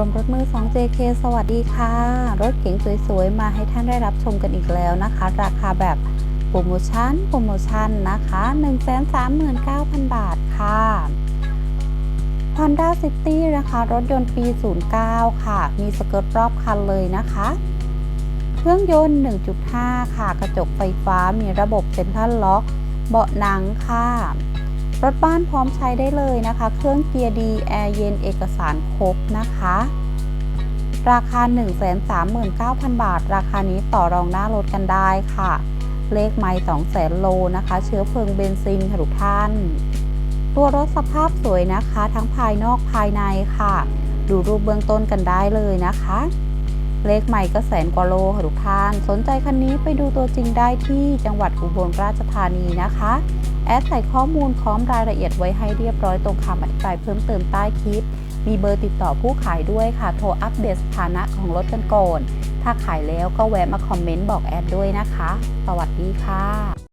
รวมรถมือ 2JK สวัสดีค่ะ รถเก๋งสวยๆ มาให้ท่านได้รับชมกันอีกแล้วนะคะ ราคาแบบโปรโมชั่นโปรโมชั่นนะคะ 139,000 บาทค่ะ Honda City นะคะ รถยนต์ปี 09 ค่ะ มีสเกิร์ตรอบคันเลยนะคะ เครื่องยนต์ 1.5 ค่ะ กระจกไฟฟ้ามีระบบเซ็นทรัลล็อก เบาะหนังค่ะ รถบ้านพร้อมใช้ได้เลยนะคะ เครื่องเกียร์ดีแอร์เย็นเอกสารครบนะคะ ราคา 139,000 บาท ราคานี้ต่อรองหน้ารถกันได้ค่ะ เลขไม่200,000โลนะคะ เชื้อเพลิงเบนซินค่ะทุกท่าน ตัวรถสภาพสวยนะคะ ทั้งภายนอกภายในค่ะ ดูรูปเบื้องต้นกันได้เลยนะคะเลขใหม่ก็แสนกว่าโลค่ะทุกท่าน สนใจคันนี้ไปดูตัวจริงได้ที่จังหวัดอุบลราชธานีนะคะ แอดใส่ข้อมูลพร้อมรายละเอียดไว้ให้เรียบร้อยตรงคำอธิบายเพิ่มเติมใต้คลิป มีเบอร์ติดต่อผู้ขายด้วยค่ะ โทรอัปเดตสถานะของรถกันก่อน ถ้าขายแล้วก็แวะมาคอมเมนต์บอกแอดด้วยนะคะ สวัสดีค่ะ